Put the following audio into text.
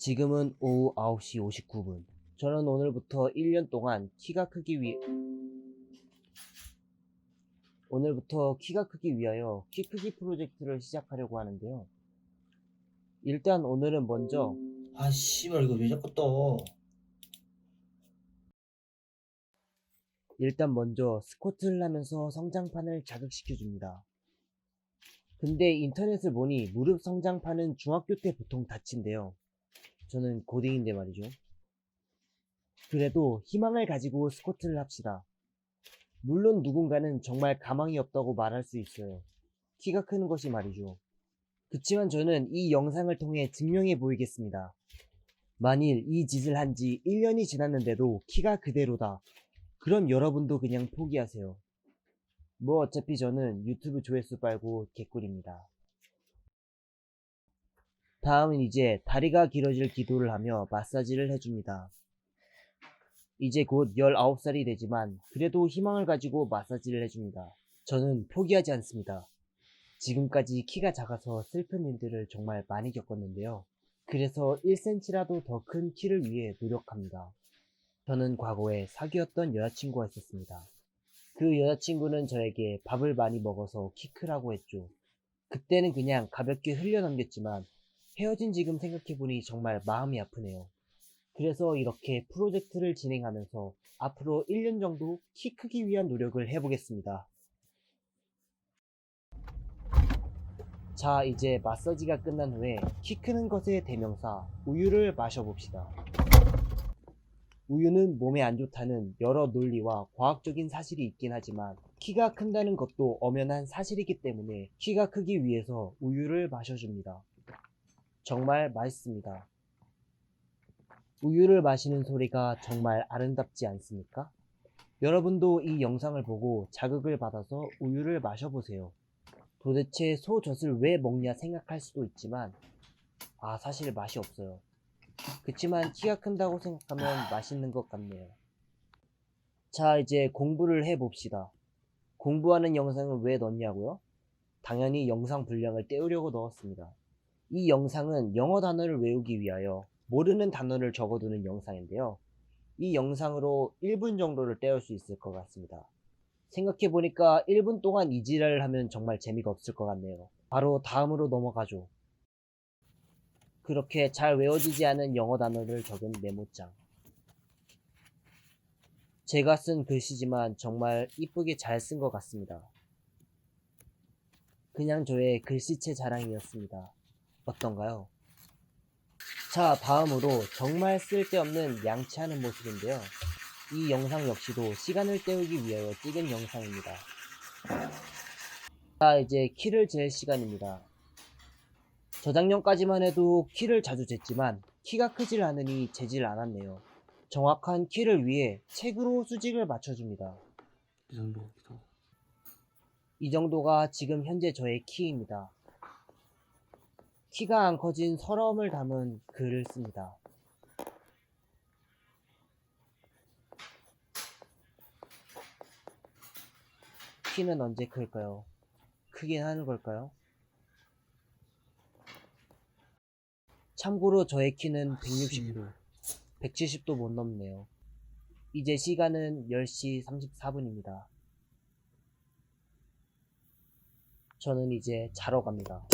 지금은 오후 9시 59분. 저는 오늘부터 1년 동안 키가 크기 위해 오늘부터 키가 크기 위하여 키 크기 프로젝트를 시작하려고 하는데요. 일단 오늘은 먼저 아 씨발 이거 왜 자꾸 떠? 일단 먼저 스쿼트를 하면서 성장판을 자극시켜 줍니다. 근데 인터넷을 보니 무릎 성장판은 중학교 때 보통 다친대요. 저는 고딩인데 말이죠. 그래도 희망을 가지고 스쿼트를 합시다. 물론 누군가는 정말 가망이 없다고 말할 수 있어요. 키가 크는 것이 말이죠. 그치만 저는 이 영상을 통해 증명해 보이겠습니다. 만일 이 짓을 한 지 1년이 지났는데도 키가 그대로다. 그럼 여러분도 그냥 포기하세요. 뭐 어차피 저는 유튜브 조회수 빨고 개꿀입니다. 다음은 이제 다리가 길어질 기도를 하며 마사지를 해줍니다. 이제 곧 19살이 되지만 그래도 희망을 가지고 마사지를 해줍니다. 저는 포기하지 않습니다. 지금까지 키가 작아서 슬픈 일들을 정말 많이 겪었는데요. 그래서 1cm라도 더 큰 키를 위해 노력합니다. 저는 과거에 사귀었던 여자친구가 있었습니다. 그 여자친구는 저에게 밥을 많이 먹어서 키 크라고 했죠. 그때는 그냥 가볍게 흘려넘겼지만 헤어진 지금 생각해보니 정말 마음이 아프네요. 그래서 이렇게 프로젝트를 진행하면서 앞으로 1년 정도 키 크기 위한 노력을 해보겠습니다. 자, 이제 마사지가 끝난 후에 키 크는 것의 대명사 우유를 마셔봅시다. 우유는 몸에 안 좋다는 여러 논리와 과학적인 사실이 있긴 하지만 키가 큰다는 것도 엄연한 사실이기 때문에 키가 크기 위해서 우유를 마셔줍니다. 정말 맛있습니다. 우유를 마시는 소리가 정말 아름답지 않습니까? 여러분도 이 영상을 보고 자극을 받아서 우유를 마셔보세요. 도대체 소젖을 왜 먹냐 생각할 수도 있지만 아 사실 맛이 없어요. 그치만 키가 큰다고 생각하면 맛있는 것 같네요. 자 이제 공부를 해봅시다. 공부하는 영상을 왜 넣었냐고요? 당연히 영상 분량을 때우려고 넣었습니다. 이 영상은 영어 단어를 외우기 위하여 모르는 단어를 적어두는 영상인데요. 이 영상으로 1분 정도를 때울 수 있을 것 같습니다. 생각해보니까 1분 동안 이 지랄을 하면 정말 재미가 없을 것 같네요. 바로 다음으로 넘어가죠. 그렇게 잘 외워지지 않은 영어 단어를 적은 메모장. 제가 쓴 글씨지만 정말 이쁘게 잘 쓴 것 같습니다. 그냥 저의 글씨체 자랑이었습니다. 어떤가요? 자, 다음으로 정말 쓸데없는 양치하는 모습인데요. 이 영상 역시도 시간을 때우기 위하여 찍은 영상입니다. 자, 이제 키를 잴 시간입니다. 저작년까지만 해도 키를 자주 쟀지만 키가 크질 않으니 재질 않았네요. 정확한 키를 위해 책으로 수직을 맞춰줍니다. 이 정도기도. 이 정도가 지금 현재 저의 키입니다. 키가 안 커진 서러움을 담은 글을 씁니다. 키는 언제 클까요? 크긴 하는 걸까요? 참고로 저의 키는 160도, 170도 못 넘네요. 이제 시간은 10시 34분입니다. 저는 이제 자러 갑니다.